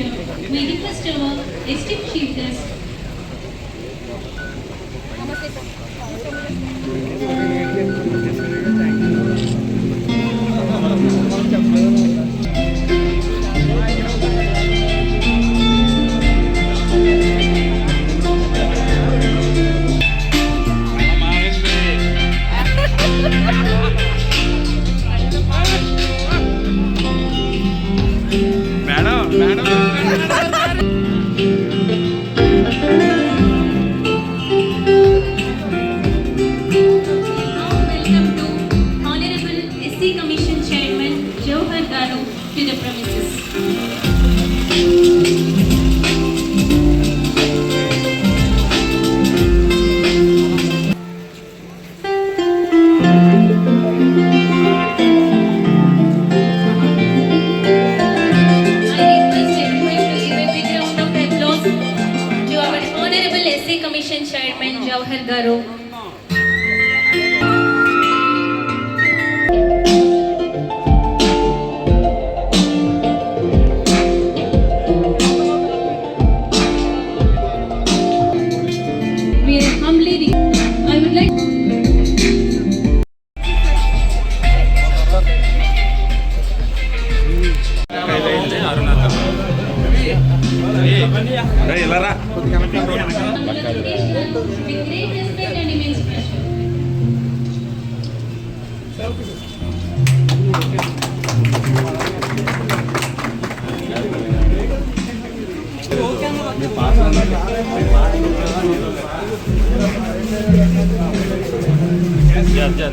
Silver, Medieval Silver, Esteem Shields, Hey, Lara. Gracias.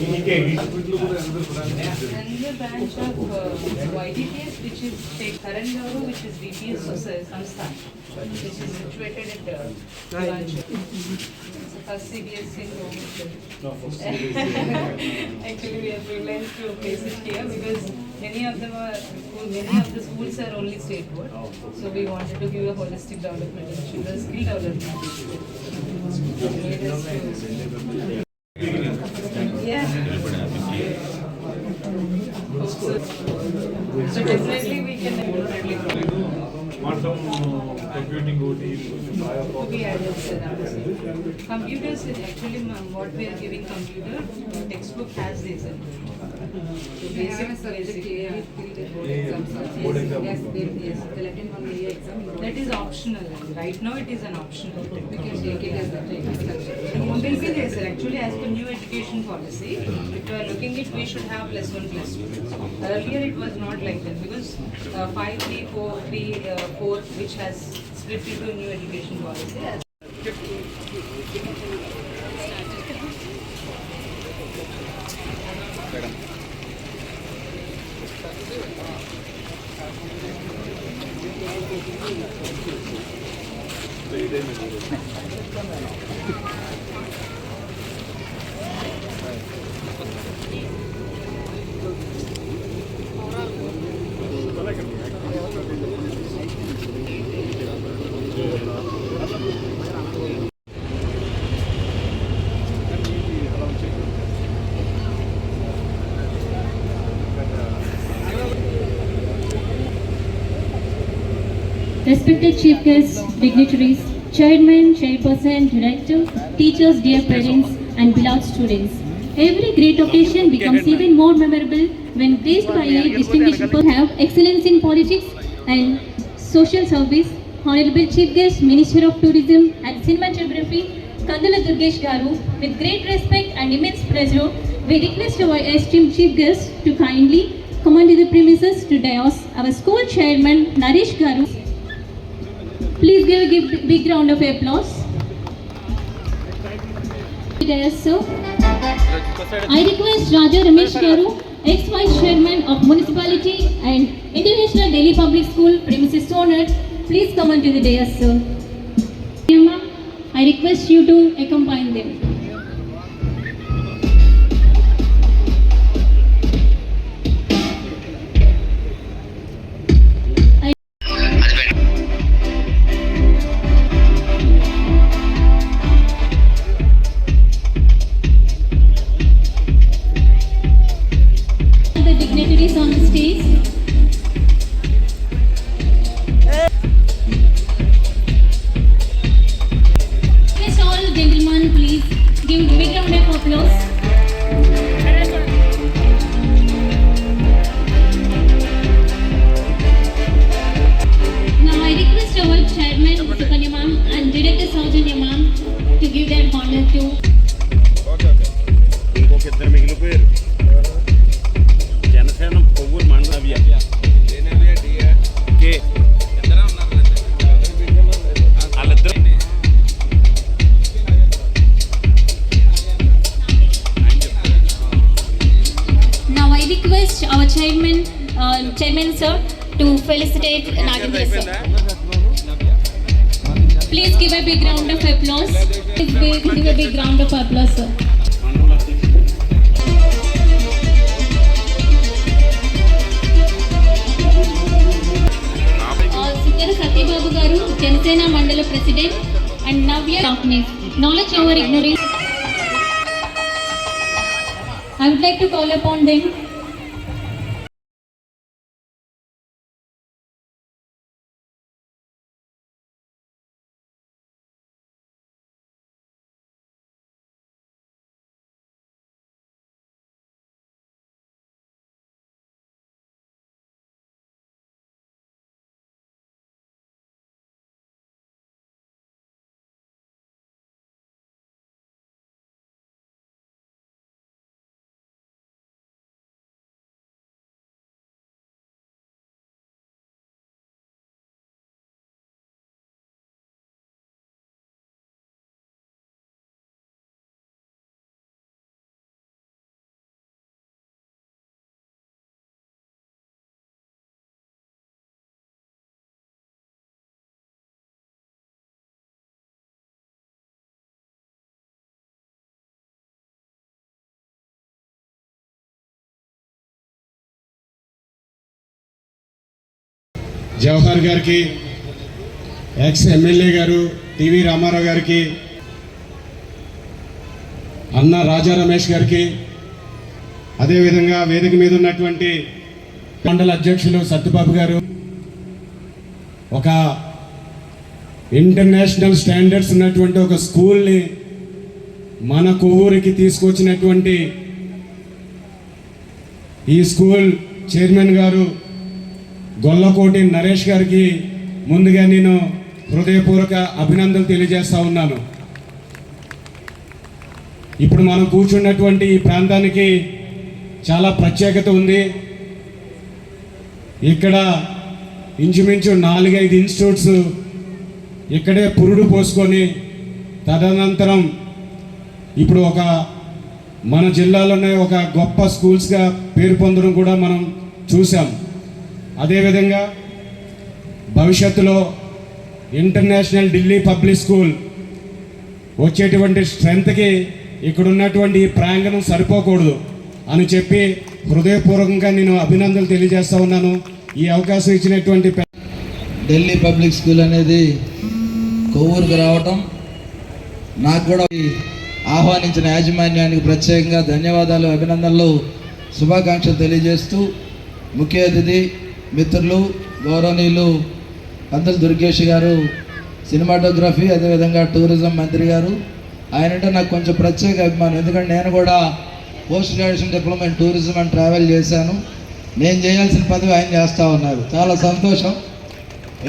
respect and immense pleasure. Another branch of uh, YDPS, which is Sheikh Karan Garu, which is VPS Sosa- Samsthan, which is situated at uh, branch. It's a first CBSE promotion. Actually, we are privileged to place it here because many of them are, many of the schools are only state board. So we wanted to give a holistic development and children's skill development. So definitely we can definitely. quantum computing OT. Okay, I will say that. Computers is actually ma'am, what we are giving computer, textbook has this. So we have a basic, yeah. Board exam. Yes, yes, the Latin one, yeah, exam. That is optional. Right now it is an optional. We can take it as a. It will be there. Actually, as per new education policy, if you are looking it, we should have less plus one, plus two. Earlier, it was not like that because uh, five, three, four, three, uh, four, which has split into new education policy. Respected chief guests, dignitaries, chairman, chairperson, director, teachers, dear parents, and beloved students. Every great occasion becomes even more memorable when graced by a distinguished person have excellence in politics and social service. Honorable Chief Guest, Minister of Tourism and Cinematography, Kandula Durgesh Garu, with great respect and immense pleasure, We request our esteemed chief guest to kindly come onto the premises to dais our school chairman Naresh Garu. Please give a big round of applause. I request Raja Ramesh Garu, ex-vice chairman of municipality and International Delhi Public School premises owner, please come onto the dais, sir. I request you to accompany them. To felicitate Nagendra sir. Please give a big round of applause. Please give a big round of applause, sir. Uh, Sikkara Satyababu garu, Janasena Mandala President, and Navya Companies. Knowledge over ignorance. I would like to call upon them Jawahar గారికి ex MLA గారు TV Ramarao గారికి అన్న రాజా రమేష్ గారికి అదేవిధంగా వేదిక మీద ఉన్నటువంటి మండల అధ్యక్షులు సత్యబాబు గారు ఒక ఇంటర్నేషనల్ స్టాండర్డ్స్ ఉన్నటువంటి ఒక స్కూల్ని మన కొవ్వూరికి తీసుకొచ్చినటువంటి ఈ స్కూల్ చైర్మన్ గారు గొల్లకోటి నరేష్ గారికి ముందుగా నేను హృదయపూర్వక అభినందనలు తెలియజేస్తా ఉన్నాను. ఇప్పుడు మనం కూర్చున్నటువంటి ఈ ప్రాంతానికి చాలా ప్రత్యేకత ఉంది. ఇక్కడ ఇంచుమించు నాలుగైదు ఇన్స్టిట్యూట్స్ ఇక్కడే పురుడు పోసుకొని తదనంతరం ఇప్పుడు ఒక మన జిల్లాలోనే ఒక గొప్ప స్కూల్స్గా పేరు పొందడం కూడా మనం చూసాం అదేవిధంగా భవిష్యత్తులో ఇంటర్నేషనల్ ఢిల్లీ పబ్లిక్ స్కూల్ వచ్చేటువంటి స్ట్రెంత్కి ఇక్కడ ఉన్నటువంటి ఈ ప్రాంగణం సరిపోకూడదు అని చెప్పి హృదయపూర్వకంగా నేను అభినందనలు తెలియజేస్తూ ఉన్నాను. ఈ అవకాశం ఇచ్చినటువంటి ఢిల్లీ పబ్లిక్ స్కూల్ అనేది కొవ్వూరుకు రావటం నాకు కూడా ఆహ్వానించిన యాజమాన్యానికి ప్రత్యేకంగా ధన్యవాదాలు అభినందనలు శుభాకాంక్షలు తెలియజేస్తూ ముఖ్య అతిథి మిత్రులు గౌరవనీయులు పంతులు దుర్గేష్ గారు సినిమాటోగ్రఫీ అదేవిధంగా టూరిజం మంత్రి గారు. ఆయనంటే నాకు కొంచెం ప్రత్యేక అభిమానం. ఎందుకంటే నేను కూడా post graduation diploma in tourism and travel చేశాను. నేను చేయాల్సిన పదవి ఆయన చేస్తూ ఉన్నారు. చాలా సంతోషం.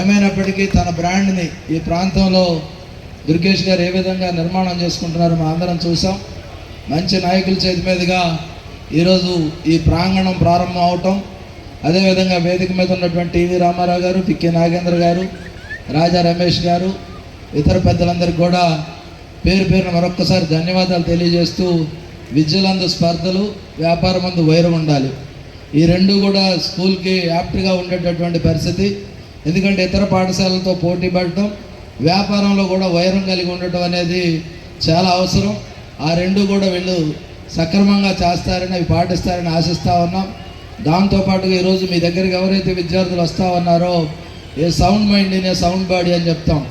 ఏమైనప్పటికీ తన బ్రాండ్ని ఈ ప్రాంతంలో దుర్గేష్ గారు ఏ విధంగా నిర్మాణం చేసుకుంటున్నారో మా అందరం చూసాం. మంచి నాయకుల చేతి మీదుగా ఈరోజు ఈ ప్రాంగణం ప్రారంభం అవటం అదేవిధంగా వేదిక మీద ఉన్నటువంటి టీవీ రామారావు గారు పికె నాగేంద్ర గారు రాజా రమేష్ గారు ఇతర పెద్దలందరికీ కూడా పేరు పేరున మరొక్కసారి ధన్యవాదాలు తెలియజేస్తూ విద్యలందు స్పర్ధలు వ్యాపారమందు వైరం ఉండాలి. ఈ రెండు కూడా స్కూల్కి యాప్ట్గా ఉండేటటువంటి పరిస్థితి. ఎందుకంటే ఇతర పాఠశాలలతో పోటీ పడటం వ్యాపారంలో కూడా వైరం కలిగి ఉండటం అనేది చాలా అవసరం. ఆ రెండు కూడా వీళ్ళు సక్రమంగా చేస్తారని అవి పాటిస్తారని ఆశిస్తూ ఉన్నాం. దాంతోపాటుగా ఈరోజు మీ దగ్గరికి ఎవరైతే విద్యార్థులు వస్తూ ఉన్నారో a sound mind in a sound body అని చెప్తాం.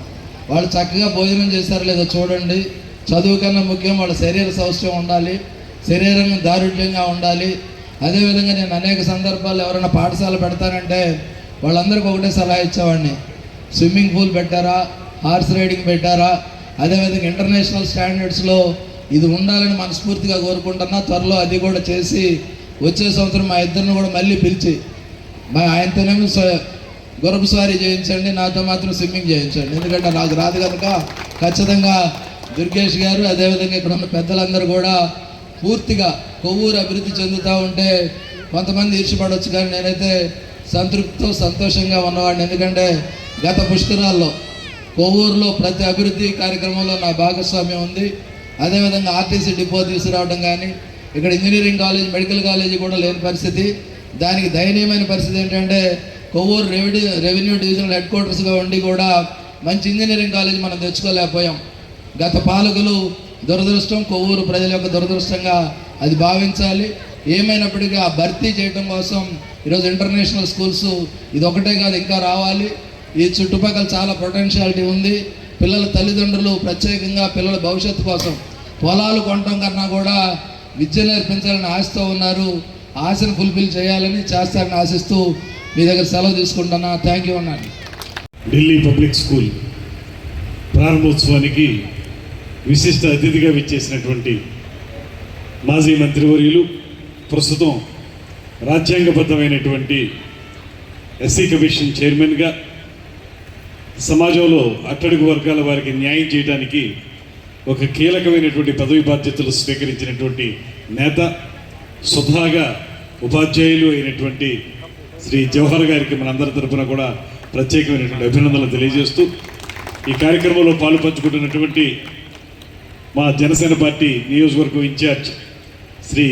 వాళ్ళు చక్కగా భోజనం చేశారో లేదో చూడండి. చదువు కన్నా ముఖ్యం వాళ్ళ శరీర సౌష్ఠ్యం ఉండాలి. శరీరం దారుఢ్యంగా ఉండాలి. అదేవిధంగా నేను అనేక సందర్భాల్లో ఎవరైనా పాఠశాల పెడతానంటే వాళ్ళందరికీ ఒకటే సలహా ఇచ్చేవాడిని. స్విమ్మింగ్ పూల్ పెట్టారా? హార్స్ రైడింగ్ పెట్టారా? అదేవిధంగా ఇంటర్నేషనల్ స్టాండర్డ్స్లో ఇది ఉండాలని మనస్ఫూర్తిగా కోరుకుంటున్నా. త్వరలో అది కూడా చేసి వచ్చే సంవత్సరం మా ఇద్దరిని కూడా మళ్ళీ పిలిచి మా ఆయనతోనేమో స్వ- స్వారీ చేయించండి నాతో మాత్రం స్విమ్మింగ్ చేయించండి. ఎందుకంటే నాకు రాదు కనుక ఖచ్చితంగా దుర్గేష్ గారు అదేవిధంగా ఇక్కడ ఉన్న పెద్దలందరూ కూడా పూర్తిగా కొవ్వూరు అభివృద్ధి చెందుతూ ఉంటే కొంతమంది ఈర్చిపడవచ్చు కానీ నేనైతే సంతృప్తితో సంతోషంగా ఉన్నవాడిని. ఎందుకంటే గత పుష్కరాల్లో కొవ్వూరులో ప్రతి అభివృద్ధి కార్యక్రమంలో నా భాగస్వామ్యం ఉంది. అదేవిధంగా ఆర్టీసీ డిపో తీసుకురావడం కానీ ఇక్కడ ఇంజనీరింగ్ కాలేజ్ మెడికల్ కాలేజీ కూడా లేని పరిస్థితి. దానికి దయనీయమైన పరిస్థితి ఏంటంటే Kovvur revenue revenue divisional head క్వార్టర్స్గా ఉండి కూడా మంచి ఇంజనీరింగ్ కాలేజ్ మనం తెచ్చుకోలేకపోయాం. గత పాలకులు దురదృష్టం కొవ్వూరు ప్రజల యొక్క దురదృష్టంగా అది భావించాలి. ఏమైనప్పటికీ ఆ భర్తీ చేయడం కోసం ఈరోజు ఇంటర్నేషనల్ స్కూల్స్ ఇది ఒకటే కాదు ఇంకా రావాలి. ఈ చుట్టుపక్కల చాలా పొటెన్షియాలిటీ ఉంది. పిల్లల తల్లిదండ్రులు ప్రత్యేకంగా పిల్లల భవిష్యత్తు కోసం పొలాలు కొనటం కన్నా కూడా విద్య నేర్పించాలని ఆశతో ఉన్నారు. ఆశను ఫుల్ఫిల్ చేయాలని చేస్తారని ఆశిస్తూ మీ దగ్గర సెలవు తీసుకుంటున్నా. థ్యాంక్ యూ అన్నాను ఢిల్లీ పబ్లిక్ స్కూల్ ప్రారంభోత్సవానికి విశిష్ట అతిథిగా విచ్చేసినటువంటి మాజీ మంత్రివర్యులు ప్రస్తుతం రాజ్యాంగబద్ధమైనటువంటి ఎస్సీ కమిషన్ చైర్మన్గా సమాజంలో అట్టడుగు వర్గాల వారికి న్యాయం చేయడానికి ఒక కీలకమైనటువంటి పదవి బాధ్యతలు స్వీకరించినటువంటి నేత సుధాగా ఉపాధ్యాయులు అయినటువంటి శ్రీ జవహర్ గారికి మనందరి తరఫున కూడా ప్రత్యేకమైనటువంటి అభినందనలు తెలియజేస్తూ ఈ కార్యక్రమంలో పాలు పంచుకుంటున్నటువంటి మా జనసేన పార్టీ నియోజకవర్గం ఇన్ఛార్జ్ శ్రీ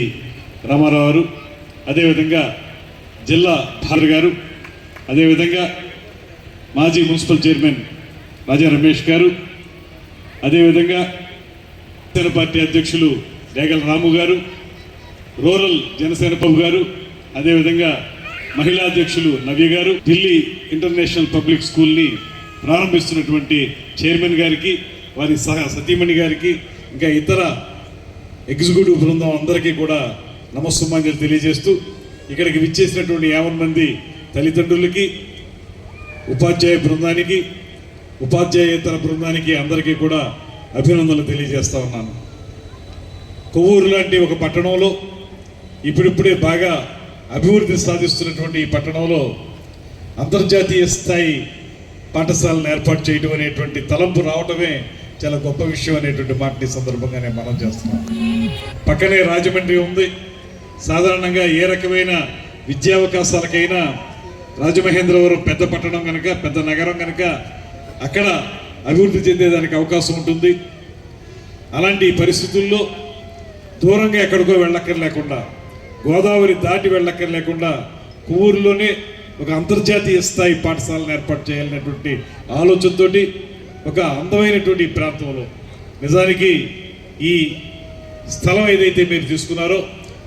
రామారావు గారు అదేవిధంగా జిల్లా భార్య గారు అదేవిధంగా మాజీ మున్సిపల్ చైర్మన్ రాజా రమేష్ గారు అదేవిధంగా జనసేన పార్టీ అధ్యక్షులు రేగల రాము గారు రూరల్ జనసేన బాబు గారు అదేవిధంగా మహిళా అధ్యక్షులు నవ్య గారు ఢిల్లీ ఇంటర్నేషనల్ పబ్లిక్ స్కూల్ని ప్రారంభిస్తున్నటువంటి చైర్మన్ గారికి వారి సహా సతీమణి గారికి ఇంకా ఇతర ఎగ్జిక్యూటివ్ బృందం అందరికీ కూడా నమస్సుమాంజలు తెలియజేస్తూ ఇక్కడికి విచ్చేసినటువంటి యావన్ మంది తల్లిదండ్రులకి ఉపాధ్యాయ బృందానికి ఉపాధ్యాయేతర బృందానికి అందరికీ కూడా అభినందనలు తెలియజేస్తా ఉన్నాను. కొవ్వూరు లాంటి ఒక పట్టణంలో ఇప్పుడిప్పుడే బాగా అభివృద్ధి సాధిస్తున్నటువంటి ఈ పట్టణంలో అంతర్జాతీయ స్థాయి పాఠశాలను ఏర్పాటు చేయడం అనేటువంటి తలంపు రావటమే చాలా గొప్ప విషయం అనేటువంటి మాటని సందర్భంగా నేను మనం చేస్తున్నాను పక్కనే రాజమండ్రి ఉంది. సాధారణంగా ఏ రకమైన విద్యావకాశాలకైనా రాజమహేంద్రవరం పెద్ద పట్టణం కనుక పెద్ద నగరం కనుక అక్కడ అభివృద్ధి చెందేదానికి అవకాశం ఉంటుంది. అలాంటి పరిస్థితుల్లో దూరంగా ఎక్కడికో వెళ్ళక్కర్లేకుండా గోదావరి దాటి వెళ్ళక్కర్లేకుండా కొవ్వూరులోనే ఒక అంతర్జాతీయ స్థాయి పాఠశాలను ఏర్పాటు చేయాలనేటువంటి ఆలోచనతోటి ఒక అందమైనటువంటి ప్రాంతంలో నిజానికి ఈ స్థలం ఏదైతే మీరు తీసుకున్నారో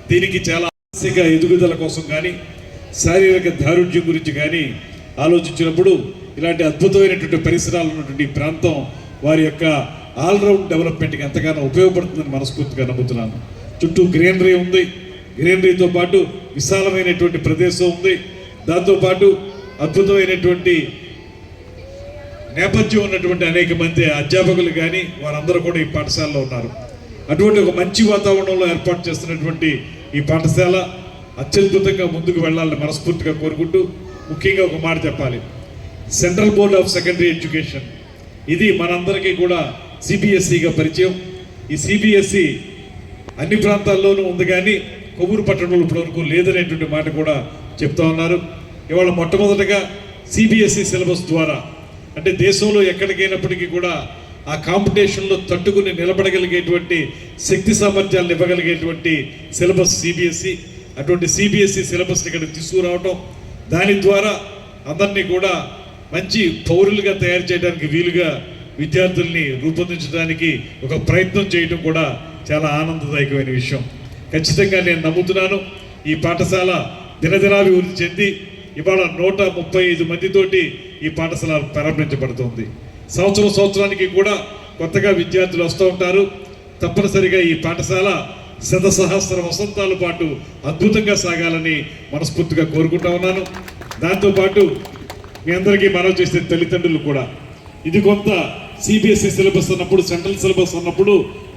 దీనికి చాలా ఆశగా ఎదుగుదల కోసం కానీ శారీరక దారుఢ్యం గురించి కానీ ఆలోచించినప్పుడు ఇలాంటి అద్భుతమైనటువంటి పరిసరాలు ఉన్నటువంటి ఈ ప్రాంతం వారి యొక్క ఆల్రౌండ్ డెవలప్మెంట్కి ఎంతగానో ఉపయోగపడుతుందని మనస్ఫూర్తిగా నమ్ముతున్నాను. చుట్టూ గ్రీనరీ ఉంది. గ్రీనరీతో పాటు విశాలమైనటువంటి ప్రదేశం ఉంది. దాంతోపాటు అద్భుతమైనటువంటి నేపథ్యం ఉన్నటువంటి అనేక మంది అధ్యాపకులు కానీ వారందరూ కూడా ఈ పాఠశాలలో ఉన్నారు. అటువంటి ఒక మంచి వాతావరణంలో ఏర్పాటు చేస్తున్నటువంటి ఈ పాఠశాల అత్యద్భుతంగా ముందుకు వెళ్ళాలని మనస్ఫూర్తిగా కోరుకుంటూ ముఖ్యంగా ఒక మాట చెప్పాలి. Central board of secondary education ఇది మనందరికీ కూడా సిబిఎస్ఈగా పరిచయం. ఈ సిబిఎస్ఈ అన్ని ప్రాంతాల్లోనూ ఉంది కానీ కొవ్వూరు పట్టణంలో ఇప్పటివరకు లేదనేటువంటి మాట కూడా చెప్తా ఉన్నారు. ఇవాళ మొట్టమొదటగా సిబిఎస్ఈ సిలబస్ ద్వారా అంటే దేశంలో ఎక్కడికైనప్పటికీ కూడా ఆ కాంపిటీషన్లో తట్టుకుని నిలబడగలిగేటువంటి శక్తి సామర్థ్యాలను ఇవ్వగలిగేటువంటి సిలబస్ సిబిఎస్ఈ అటువంటి సిబిఎస్ఈ సిలబస్ ఇక్కడ తీసుకురావటం దాని ద్వారా అందరినీ కూడా మంచి పౌరులుగా తయారు చేయడానికి వీలుగా విద్యార్థుల్ని రూపొందించడానికి ఒక ప్రయత్నం చేయడం కూడా చాలా ఆనందదాయకమైన విషయం. ఖచ్చితంగా నేను నమ్ముతున్నాను. ఈ పాఠశాల దినదినాభివృద్ధి చెంది ఇవాళ నూట ముప్పై ఐదు మందితోటి ఈ పాఠశాల ప్రారంభించబడుతుంది. సంవత్సరం సంవత్సరానికి కూడా కొత్తగా విద్యార్థులు వస్తూ ఉంటారు. తప్పనిసరిగా ఈ పాఠశాల శత సహస్ర వసంతాల పాటు అద్భుతంగా సాగాలని మనస్ఫూర్తిగా కోరుకుంటా ఉన్నాను. దాంతోపాటు మీ అందరికీ మనవి చేసే తల్లిదండ్రులు కూడా. ఇది కొంత సిబిఎస్ఈ సిలబస్ అన్నప్పుడు సెంట్రల్ సిలబస్ అన్నప్పుడు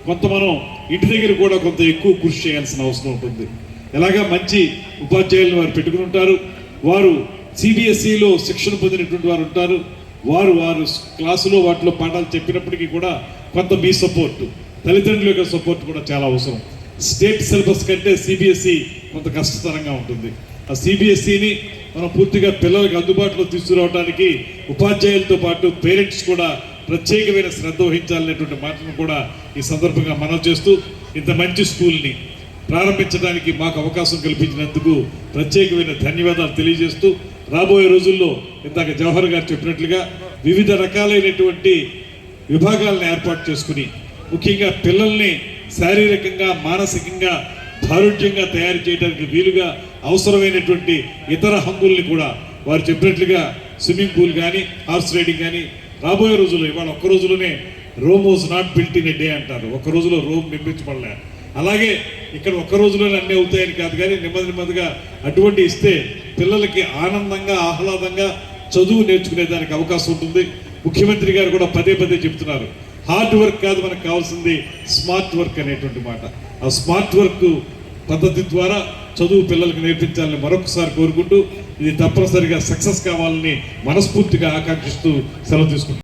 కొంత మనం ఇంటి దగ్గర కూడా కొంత ఎక్కువ కృషి చేయాల్సిన అవసరం ఉంటుంది. ఎలాగా మంచి ఉపాధ్యాయులను వారు పెట్టుకుని ఉంటారు. వారు సిబిఎస్ఈలో శిక్షణ పొందినటువంటి వారు ఉంటారు. వారు వారు క్లాసులో వాటిలో పాఠాలు చెప్పినప్పటికీ కూడా కొంత మీ సపోర్ట్ తల్లిదండ్రుల యొక్క సపోర్ట్ కూడా చాలా అవసరం. స్టేట్ సిలబస్ కంటే సిబిఎస్ఈ కొంత కష్టతరంగా ఉంటుంది. ఆ సిబిఎస్ఈని మనం పూర్తిగా పిల్లలకు అందుబాటులో తీసుకురావడానికి ఉపాధ్యాయులతో పాటు పేరెంట్స్ కూడా ప్రత్యేకమైన శ్రద్ధ వహించాలనేటువంటి మాటను కూడా ఈ సందర్భంగా మనం చేస్తూ ఇంత మంచి స్కూల్ని ప్రారంభించడానికి మాకు అవకాశం కల్పించినందుకు ప్రత్యేకమైన ధన్యవాదాలు తెలియజేస్తూ రాబోయే రోజుల్లో ఇందాక జవహర్ గారు చెప్పినట్లుగా వివిధ రకాలైనటువంటి విభాగాలను ఏర్పాటు చేసుకుని ముఖ్యంగా పిల్లల్ని శారీరకంగా మానసికంగా ఆరోగ్యంగా తయారు చేయడానికి వీలుగా అవసరమైనటువంటి ఇతర హంగుల్ని కూడా వారు చెప్పినట్లుగా స్విమ్మింగ్ పూల్ కానీ హార్స్ రైడింగ్ కానీ రాబోయే రోజుల్లో ఇవాళ ఒక్క రోజులోనే Rome was not built in a day అంటారు. ఒక రోజులో రోమ్ నిర్మించబడలే అలాగే ఇక్కడ ఒక్క రోజులోనే అన్నీ అవుతాయని కాదు కానీ నెమ్మది నెమ్మదిగా అటువంటి ఇస్తే పిల్లలకి ఆనందంగా ఆహ్లాదంగా చదువు నేర్చుకునే దానికి అవకాశం ఉంటుంది. ముఖ్యమంత్రి గారు కూడా పదే పదే చెప్తున్నారు. హార్డ్ వర్క్ కాదు మనకు కావాల్సింది స్మార్ట్ వర్క్ అనేటువంటి మాట. ఆ స్మార్ట్ వర్క్ పద్ధతి ద్వారా చదువు పిల్లలకు నేర్పించాలని మరొకసారి కోరుకుంటూ ఇది తప్పనిసరిగా సక్సెస్ కావాలని మనస్ఫూర్తిగా ఆకాంక్షిస్తూ సెలవు తీసుకుంటాం